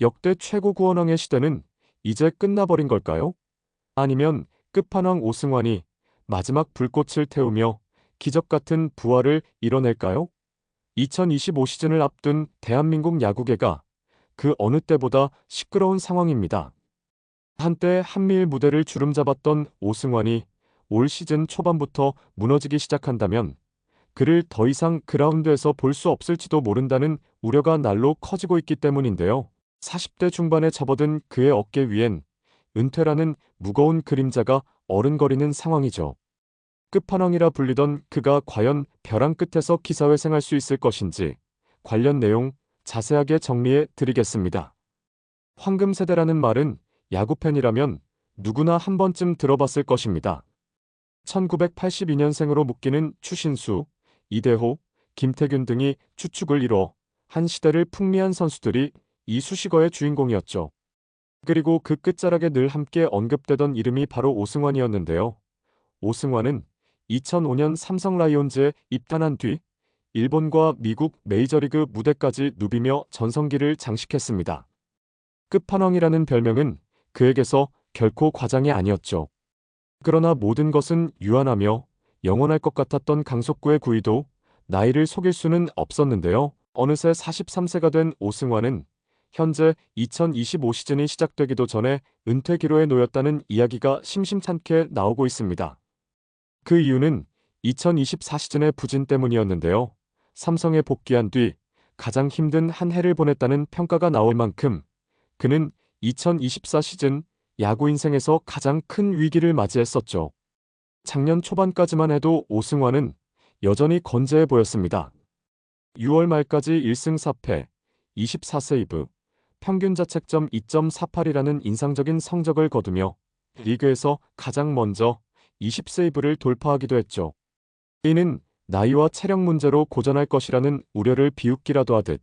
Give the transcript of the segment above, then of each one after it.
역대 최고 구원왕의 시대는 이제 끝나버린 걸까요? 아니면 끝판왕 오승환이 마지막 불꽃을 태우며 기적 같은 부활을 이뤄낼까요? 2025 시즌을 앞둔 대한민국 야구계가 그 어느 때보다 시끄러운 상황입니다. 한때 한미일 무대를 주름잡았던 오승환이 올 시즌 초반부터 무너지기 시작한다면 그를 더 이상 그라운드에서 볼 수 없을지도 모른다는 우려가 날로 커지고 있기 때문인데요. 40대 중반에 접어든 그의 어깨 위엔 은퇴라는 무거운 그림자가 어른거리는 상황이죠. 끝판왕이라 불리던 그가 과연 벼랑 끝에서 기사회생할 수 있을 것인지 관련 내용 자세하게 정리해 드리겠습니다. 황금 세대라는 말은 야구팬이라면 누구나 한 번쯤 들어봤을 것입니다. 1982년생으로 묶이는 추신수, 이대호, 김태균 등이 추축을 이뤄 한 시대를 풍미한 선수들이 이 수식어의 주인공이었죠. 그리고 그 끝자락에 늘 함께 언급되던 이름이 바로 오승환이었는데요. 오승환은 2005년 삼성 라이온즈에 입단한 뒤 일본과 미국 메이저리그 무대까지 누비며 전성기를 장식했습니다. 끝판왕이라는 별명은 그에게서 결코 과장이 아니었죠. 그러나 모든 것은 유한하며 영원할 것 같았던 강속구의 구위도 나이를 속일 수는 없었는데요. 어느새 43세가 된 오승환은 현재 2025 시즌이 시작되기도 전에 은퇴 기로에 놓였다는 이야기가 심심찮게 나오고 있습니다. 그 이유는 2024 시즌의 부진 때문이었는데요. 삼성에 복귀한 뒤 가장 힘든 한 해를 보냈다는 평가가 나올 만큼 그는 2024 시즌 야구 인생에서 가장 큰 위기를 맞이했었죠. 작년 초반까지만 해도 오승환은 여전히 건재해 보였습니다. 6월 말까지 1승 4패, 24세이브, 평균 자책점 2.48이라는 인상적인 성적을 거두며 리그에서 가장 먼저 20세이브를 돌파하기도 했죠. 이는 나이와 체력 문제로 고전할 것이라는 우려를 비웃기라도 하듯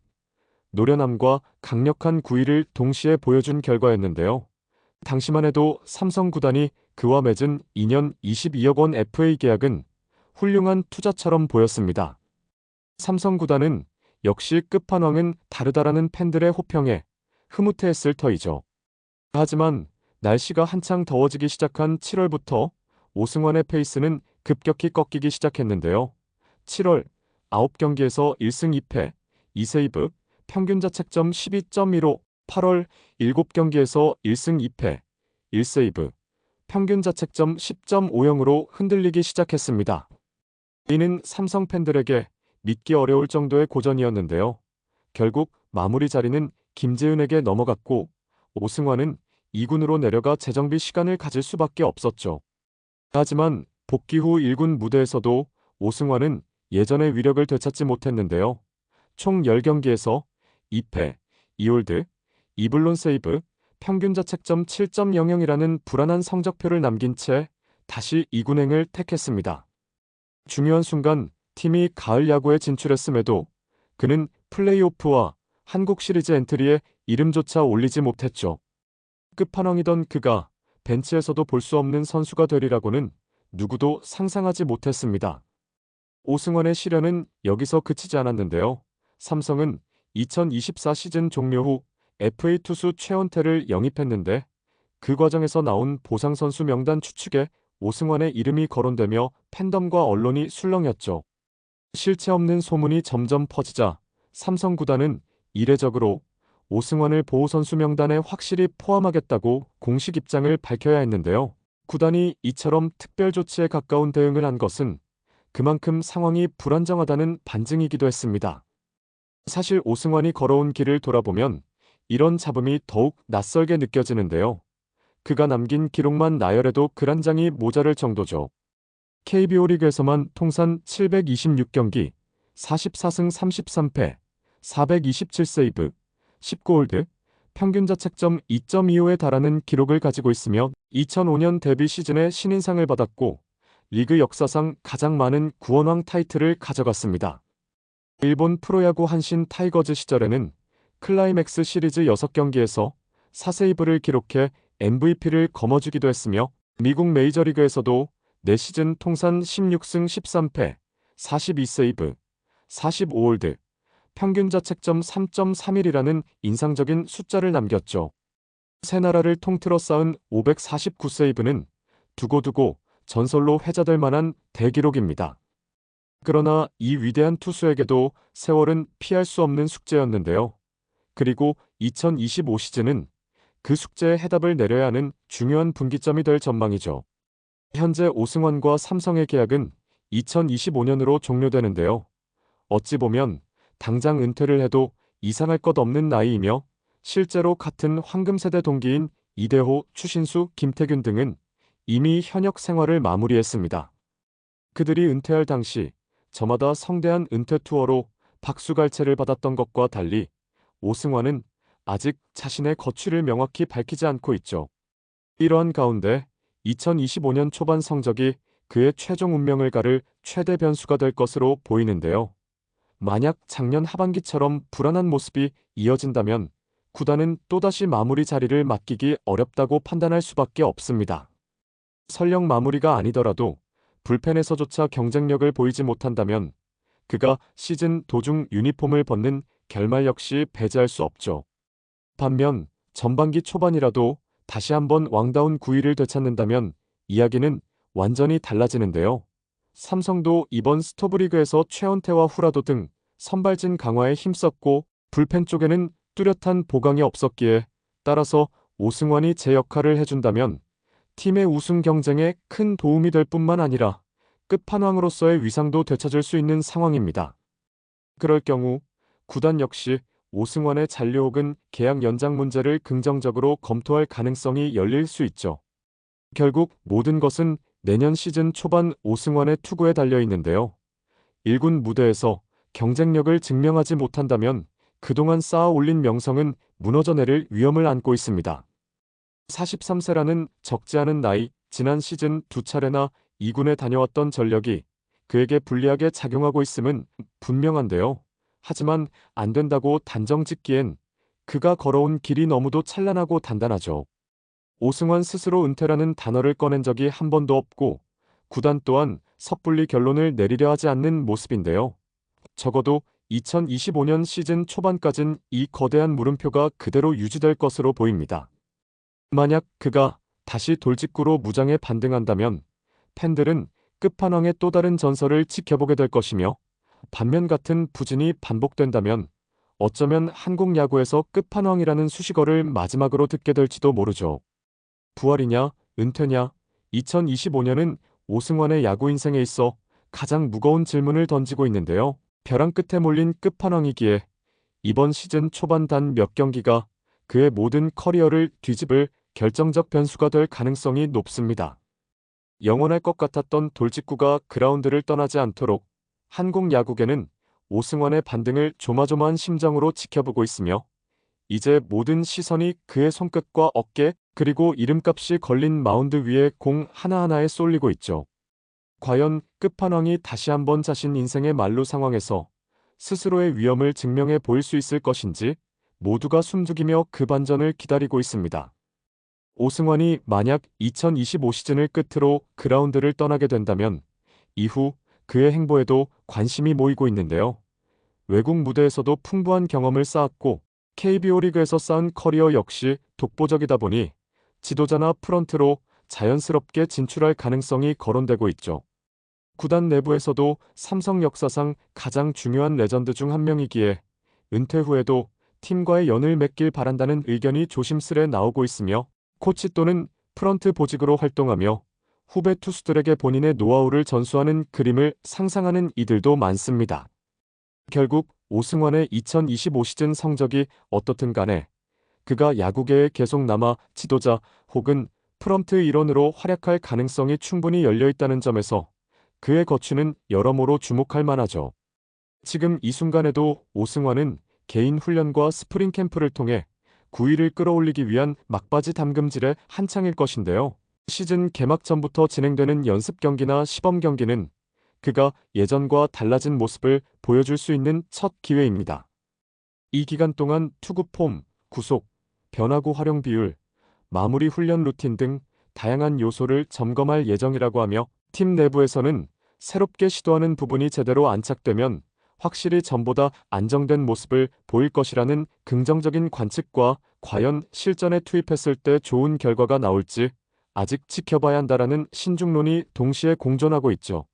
노련함과 강력한 구위를 동시에 보여준 결과였는데요. 당시만 해도 삼성 구단이 그와 맺은 2년 22억 원 FA 계약은 훌륭한 투자처럼 보였습니다. 삼성 구단은 역시 끝판왕은 다르다라는 팬들의 호평에 흐뭇해했을 터이죠. 하지만 날씨가 한창 더워지기 시작한 7월부터 오승환의 페이스는 급격히 꺾이기 시작했는데요. 7월 9경기에서 1승 2패, 2세이브, 평균 자책점 12.15, 8월 7경기에서 1승 2패, 1세이브, 평균 자책점 10.50으로 흔들리기 시작했습니다. 이는 삼성 팬들에게 믿기 어려울 정도의 고전이었는데요. 결국 마무리 자리는 김재은에게 넘어갔고 오승환은 2군으로 내려가 재정비 시간을 가질 수밖에 없었죠. 하지만 복귀 후 1군 무대에서도 오승환은 예전의 위력을 되찾지 못했는데요. 총 10경기에서 2패, 2홀드, 2블론 세이브, 평균 자책점 7.00이라는 불안한 성적표를 남긴 채 다시 2군행을 택했습니다. 중요한 순간 팀이 가을 야구에 진출했음에도 그는 플레이오프와 한국 시리즈 엔트리에 이름조차 올리지 못했죠. 끝판왕이던 그가 벤치에서도 볼 수 없는 선수가 되리라고는 누구도 상상하지 못했습니다. 오승환의 시련은 여기서 그치지 않았는데요. 삼성은 2024 시즌 종료 후 FA 투수 최원태를 영입했는데 그 과정에서 나온 보상 선수 명단 추측에 오승환의 이름이 거론되며 팬덤과 언론이 술렁였죠. 실체 없는 소문이 점점 퍼지자 삼성 구단은 이례적으로 오승환을 보호선수 명단에 확실히 포함하겠다고 공식 입장을 밝혀야 했는데요. 구단이 이처럼 특별 조치에 가까운 대응을 한 것은 그만큼 상황이 불안정하다는 반증이기도 했습니다. 사실 오승환이 걸어온 길을 돌아보면 이런 잡음이 더욱 낯설게 느껴지는데요. 그가 남긴 기록만 나열해도 글한 장이 모자랄 정도죠. KBO 리그에서만 통산 726경기, 44승 33패, 427세이브, 19홀드, 평균 자책점 2.25에 달하는 기록을 가지고 있으며 2005년 데뷔 시즌에 신인상을 받았고 리그 역사상 가장 많은 구원왕 타이틀을 가져갔습니다. 일본 프로야구 한신 타이거즈 시절에는 클라이맥스 시리즈 6경기에서 4세이브를 기록해 MVP를 거머쥐기도 했으며 미국 메이저리그에서도 4시즌 통산 16승 13패, 42세이브, 45홀드, 평균 자책점 3.31이라는 인상적인 숫자를 남겼죠. 세 나라를 통틀어 쌓은 549세이브는 두고두고 전설로 회자될 만한 대기록입니다. 그러나 이 위대한 투수에게도 세월은 피할 수 없는 숙제였는데요. 그리고 2025 시즌은 그 숙제에 해답을 내려야 하는 중요한 분기점이 될 전망이죠. 현재 오승환과 삼성의 계약은 2025년으로 종료되는데요. 어찌 보면 당장 은퇴를 해도 이상할 것 없는 나이이며 실제로 같은 황금세대 동기인 이대호, 추신수, 김태균 등은 이미 현역 생활을 마무리했습니다. 그들이 은퇴할 당시 저마다 성대한 은퇴 투어로 박수갈채를 받았던 것과 달리 오승환은 아직 자신의 거취를 명확히 밝히지 않고 있죠. 이러한 가운데 2025년 초반 성적이 그의 최종 운명을 가를 최대 변수가 될 것으로 보이는데요. 만약 작년 하반기처럼 불안한 모습이 이어진다면 구단은 또다시 마무리 자리를 맡기기 어렵다고 판단할 수밖에 없습니다. 설령 마무리가 아니더라도 불펜에서조차 경쟁력을 보이지 못한다면 그가 시즌 도중 유니폼을 벗는 결말 역시 배제할 수 없죠. 반면 전반기 초반이라도 다시 한번 왕다운 9위를 되찾는다면 이야기는 완전히 달라지는데요. 삼성도 이번 스토브리그에서 최원태와 후라도 등 선발진 강화에 힘썼고 불펜 쪽에는 뚜렷한 보강이 없었기에 따라서 오승환이 제 역할을 해준다면 팀의 우승 경쟁에 큰 도움이 될 뿐만 아니라 끝판왕으로서의 위상도 되찾을 수 있는 상황입니다. 그럴 경우 구단 역시 오승환의 잔류 혹은 계약 연장 문제를 긍정적으로 검토할 가능성이 열릴 수 있죠. 결국 모든 것은 내년 시즌 초반 오승환의 투구에 달려 있는데요. 1군 무대에서 경쟁력을 증명하지 못한다면 그동안 쌓아 올린 명성은 무너져 내릴 위험을 안고 있습니다. 43세라는 적지 않은 나이, 지난 시즌 두 차례나 2군에 다녀왔던 전력이 그에게 불리하게 작용하고 있음은 분명한데요. 하지만 안 된다고 단정 짓기엔 그가 걸어온 길이 너무도 찬란하고 단단하죠. 오승환 스스로 은퇴라는 단어를 꺼낸 적이 한 번도 없고 구단 또한 섣불리 결론을 내리려 하지 않는 모습인데요. 적어도 2025년 시즌 초반까진 이 거대한 물음표가 그대로 유지될 것으로 보입니다. 만약 그가 다시 돌직구로 무장에 반등한다면 팬들은 끝판왕의 또 다른 전설을 지켜보게 될 것이며 반면 같은 부진이 반복된다면 어쩌면 한국 야구에서 끝판왕이라는 수식어를 마지막으로 듣게 될지도 모르죠. 부활이냐, 은퇴냐, 2025년은 오승환의 야구 인생에 있어 가장 무거운 질문을 던지고 있는데요. 벼랑 끝에 몰린 끝판왕이기에 이번 시즌 초반 단 몇 경기가 그의 모든 커리어를 뒤집을 결정적 변수가 될 가능성이 높습니다. 영원할 것 같았던 돌직구가 그라운드를 떠나지 않도록 한국 야구계는 오승환의 반등을 조마조마한 심정으로 지켜보고 있으며 이제 모든 시선이 그의 손끝과 어깨 그리고 이름값이 걸린 마운드 위에 공 하나하나에 쏠리고 있죠. 과연 끝판왕이 다시 한번 자신 인생의 말로 상황에서 스스로의 위험을 증명해 보일 수 있을 것인지 모두가 숨죽이며 그 반전을 기다리고 있습니다. 오승환이 만약 2025 시즌을 끝으로 그라운드를 떠나게 된다면 이후 그의 행보에도 관심이 모이고 있는데요. 외국 무대에서도 풍부한 경험을 쌓았고 KBO 리그에서 쌓은 커리어 역시 독보적이다 보니 지도자나 프런트로 자연스럽게 진출할 가능성이 거론되고 있죠. 구단 내부에서도 삼성 역사상 가장 중요한 레전드 중 한 명이기에 은퇴 후에도 팀과의 연을 맺길 바란다는 의견이 조심스레 나오고 있으며 코치 또는 프런트 보직으로 활동하며 후배 투수들에게 본인의 노하우를 전수하는 그림을 상상하는 이들도 많습니다. 결국 오승환의 2025 시즌 성적이 어떻든 간에 그가 야구계에 계속 남아 지도자 혹은 프럼트 일원으로 활약할 가능성이 충분히 열려 있다는 점에서 그의 거취는 여러모로 주목할 만하죠. 지금 이 순간에도 오승환은 개인 훈련과 스프링 캠프를 통해 9위를 끌어올리기 위한 막바지 담금질에 한창일 것인데요. 시즌 개막 전부터 진행되는 연습 경기나 시범 경기는 그가 예전과 달라진 모습을 보여줄 수 있는 첫 기회입니다. 이 기간 동안 투구 폼, 구속, 변화구 활용 비율, 마무리 훈련 루틴 등 다양한 요소를 점검할 예정이라고 하며 팀 내부에서는 새롭게 시도하는 부분이 제대로 안착되면 확실히 전보다 안정된 모습을 보일 것이라는 긍정적인 관측과 과연 실전에 투입했을 때 좋은 결과가 나올지 아직 지켜봐야 한다라는 신중론이 동시에 공존하고 있죠.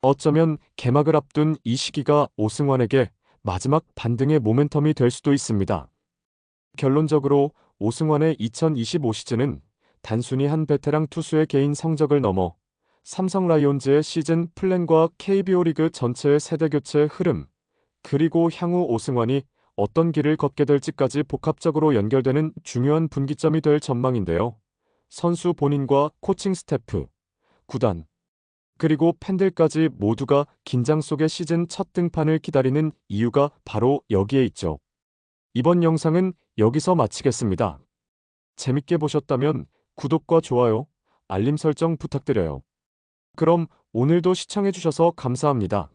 어쩌면 개막을 앞둔 이 시기가 오승환에게 마지막 반등의 모멘텀이 될 수도 있습니다. 결론적으로 오승환의 2025 시즌은 단순히 한 베테랑 투수의 개인 성적을 넘어 삼성 라이온즈의 시즌 플랜과 KBO 리그 전체의 세대 교체 흐름, 그리고 향후 오승환이 어떤 길을 걷게 될지까지 복합적으로 연결되는 중요한 분기점이 될 전망인데요. 선수 본인과 코칭 스태프, 구단, 그리고 팬들까지 모두가 긴장 속의 시즌 첫 등판을 기다리는 이유가 바로 여기에 있죠. 이번 영상은 여기서 마치겠습니다. 재밌게 보셨다면 구독과 좋아요, 알림 설정 부탁드려요. 그럼 오늘도 시청해주셔서 감사합니다.